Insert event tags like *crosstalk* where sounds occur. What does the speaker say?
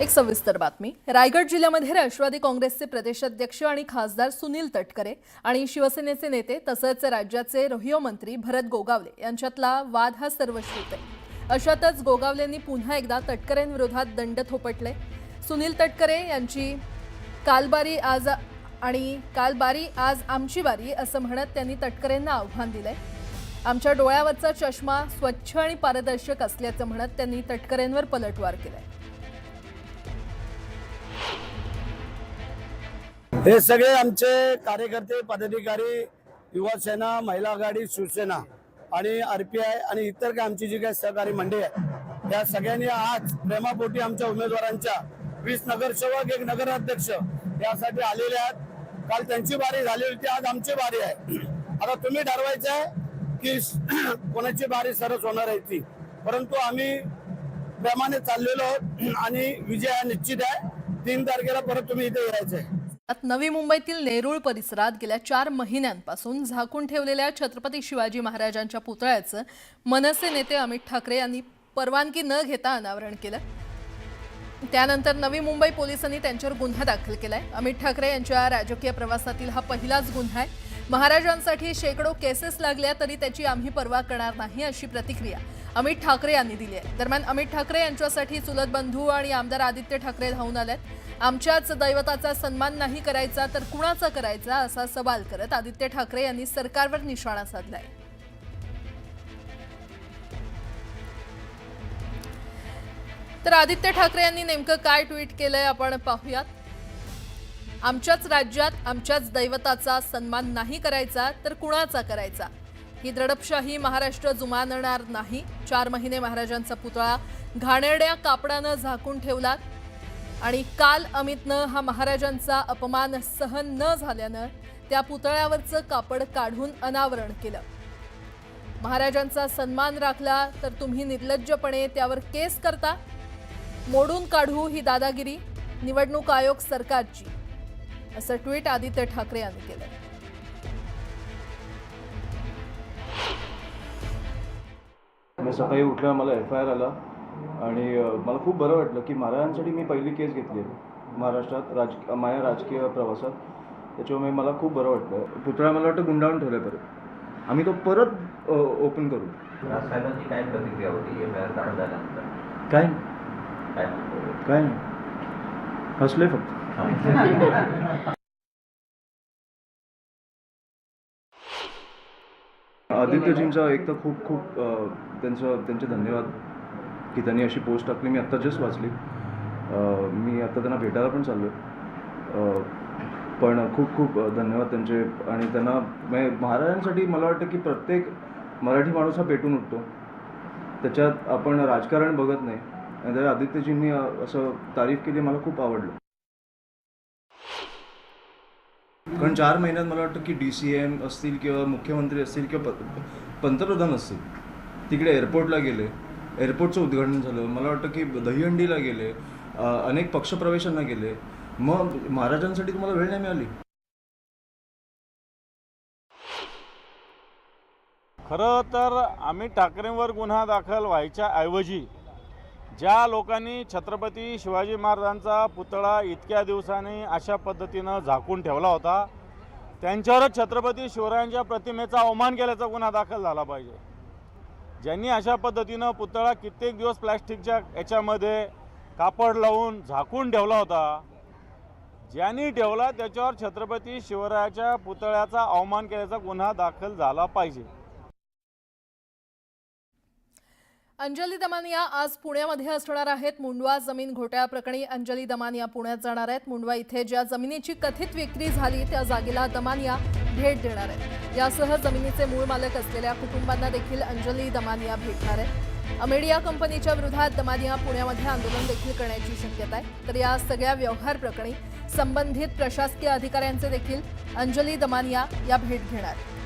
एक सविस्तर बातमी. रायगड जिल्ह्यामध्ये राष्ट्रवादी काँग्रेसचे प्रदेशाध्यक्ष आणि खासदार सुनील तटकरे आणि शिवसेनेचे नेते तसंच राज्याचे रोहिओ मंत्री भरत गोगावले यांच्यातला वाद हा सर्वश्रुत आहे. अशातच गोगावलेंनी पुन्हा एकदा तटकरेंविरोधात दंड थोपटले. सुनील तटकरे यांची कालबारी आज आणि कालबारी आज आमची बारी असं म्हणत त्यांनी तटकरेंना आव्हान दिलंय. आमच्या डोळ्यावरचा चष्मा स्वच्छ आणि पारदर्शक असल्याचं म्हणत त्यांनी तटकरेंवर पलटवार केलाय. हे सगळे आमचे कार्यकर्ते पदाधिकारी युवासेना महिला आघाडी शिवसेना आणि आर पी आय आणि इतर काय आमची जी काही सहकारी मंडळी आहे त्या सगळ्यांनी आज प्रेमापोटी आमच्या उमेदवारांच्या वीस नगरसेवक एक नगराध्यक्ष यासाठी आलेले आहेत. काल त्यांची बारी झाली होती आज आमची बारी आहे. आता तुम्ही ठरवायचं आहे की *clears throat* कोणाची बारी सरस होणार आहे ती. परंतु आम्ही प्रेमाने चाललेलो आहोत आणि विजय हा निश्चित आहे. तीन तारखेला परत तुम्ही इथे यायचं आहे. यात नवी मुंबईतील नेरूळ परिसरात गेल्या चार महिन्यांपासून झाकून ठेवलेल्या छत्रपती शिवाजी महाराजांच्या पुतळ्याचं मनसे नेते अमित ठाकरे यांनी परवानगी न घेता अनावरण केलं. त्यानंतर नवी मुंबई पोलिसांनी त्यांच्यावर गुन्हा दाखल केलाय. अमित ठाकरे यांच्या राजकीय प्रवासातील हा पहिलाच गुन्हा आहे. महाराजांसाठी शेकडो केसेस लागल्या तरी त्याची आम्ही पर्वा करणार नाही अशी प्रतिक्रिया अमित ठाकरे यांनी दिली आहे. दरम्यान अमित ठाकरे यांच्यासाठी चुलत बंधू आणि आमदार आदित्य ठाकरे धावून आले आहेत आमच्याच दैवताचा सन्मान नाही करायचा तर कुणाचा करायचा असा सवाल करत आदित्य ठाकरे यांनी सरकारवर निशाणा साधलाय. तर आदित्य ठाकरे यांनी नेमकं काय ट्विट केलंय आपण पाहूयात. आमच्याच राज्यात आमच्याच दैवताचा सन्मान नाही करायचा तर कुणाचा करायचा? ही दडपशाही महाराष्ट्र जुमानणार नाही. चार महिने महाराजांचा पुतळा घाणेरड्या कापडानं झाकून ठेवला आणि काल अमितनं हा महाराजांचा अपमान सहन न झाल्यानं त्या पुतळ्यावरचं कापड काढून अनावरण केलं. महाराजांचा सन्मान राखला तर तुम्ही निर्लज्जपणे त्यावर केस करता? मोडून काढू ही दादागिरी निवडणूक आयोग सरकारची असं ट्विट आदित्य ठाकरे यांनी केलं मी सकाळी उठलं मला एफ आय आर आला. आणि मला खूप बरं वाटलं की महाराजांसाठी मी पहिली केस घेतली आहे. महाराष्ट्रात राज माझ्या राजकीय प्रवासात. त्याच्यामुळे मला खूप बरं वाटलं. पुतळा मला वाटतं गुंडाळून ठेवलं परत. आम्ही तो परत ओपन करू. राजसाहेबांची काय प्रतिक्रिया होती? काय? नाही हसले फक्त. *laughs* आदित्यजींचा एक तर खूप खूप त्यांचं त्यांचे धन्यवाद. की त्यांनी अशी पोस्ट टाकली मी आत्ता जस्ट वाचली. मी आता त्यांना भेटायला पण चाललो आहे पण खूप खूप धन्यवाद त्यांचे. आणि त्यांना म्हणजे महाराजांसाठी मला वाटतं की प्रत्येक मराठी माणूस हा पेटून उठतो. त्याच्यात आपण राजकारण बघत नाही. आणि त्या आदित्यजींनी असं तारीफ केली मला खूप आवडलं. कारण चार महिन्यात मला वाटतं की डी सी एम असतील किंवा मुख्यमंत्री असतील किंवा पंतप्रधान असतील तिकडे एअरपोर्टला गेले. एअरपोर्टचं उद्घाटन झालं. मला वाटतं की दहीहंडीला गेले अनेक पक्षप्रवेशांना गेले. मग महाराजांसाठी तुम्हाला वेळ नाही मिळाली? खरं तर आम्ही ठाकरेंवर गुन्हा दाखल व्हायच्या ऐवजी ज्या लोकांनी छत्रपती शिवाजी महाराजांचा पुतळा इतक्या दिवसांनी अशा पद्धतीनं झाकून ठेवला होता त्यांच्यावरच छत्रपती शिवरायांच्या प्रतिमेचा अवमान केल्याचा गुन्हा दाखल झाला पाहिजे. ज्यांनी अशा पद्धतीनं पुतळा कित्येक दिवस प्लॅस्टिकच्या याच्यामध्ये कापड लावून झाकून ठेवला होता ज्यांनी ठेवला त्याच्यावर छत्रपती शिवरायाच्या पुतळ्याचा अवमान केल्याचा गुन्हा दाखल झाला पाहिजे. अंजली दमानिया आज पुण्यामध्ये असणार आहेत. मुंडवा जमीन घोटाळ्याप्रकरणी अंजली दमानिया पुण्यात जाणार आहेत. मुंडवा इथे ज्या जमिनीची कथित विक्री झाली त्या जागेला दमानिया भेट देणार आहेत. यासह जमिनीचे मूळ मालक असलेल्या कुटुंबांना देखील अंजली दमानिया भेटणार आहेत. अमेडिया कंपनीच्या विरोधात दमानिया पुण्यामध्ये आंदोलन देखील करण्याची शक्यता आहे. तर या सगळ्या व्यवहार प्रकरणी संबंधित प्रशासकीय अधिकाऱ्यांचे देखील अंजली दमानिया या भेट घेणार आहेत.